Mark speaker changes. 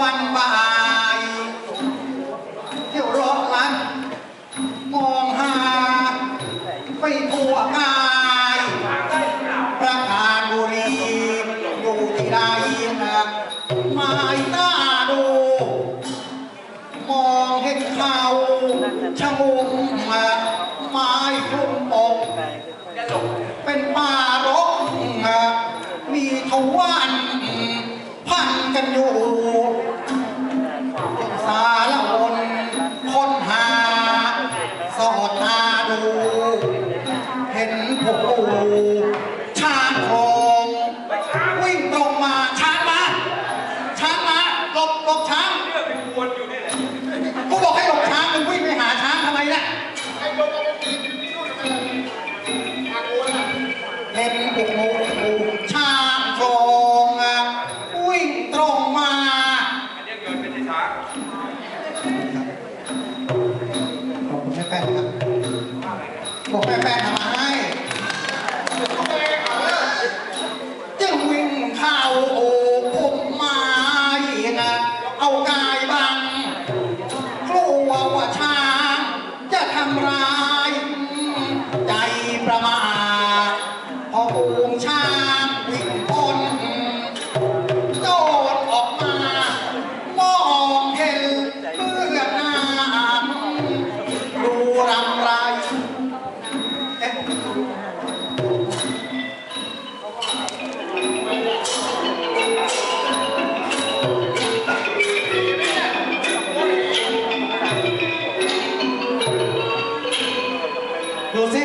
Speaker 1: วันบ่ายเที่ยวรอลันมองหา ไปทั่วกายประกาศบุรีอยู่ที่ใดนะหมายตาดู มองเห็นเขาชะงุมมาไม้คลุมอกเป็นป่ารกมีทวันพันกันอยู่ ห็นผู้ช้างโคงวิ่งตรงมาช้างมาช้างมาหลบหลบช้างกูบอกให้หลบช้างมึงวิ่งไปหาช้างทำไมล่ะเห็นปุกมูช้างโครงอะวิ่งตรงมาขอบคุณแม่แป้งครับบอกแม่แป้งทำม ประมาทพอปูงช้างวิ่งพ้นโดดออกมามองเห็นเลือดน้ำดูรำไรเอ๊ะดูสิ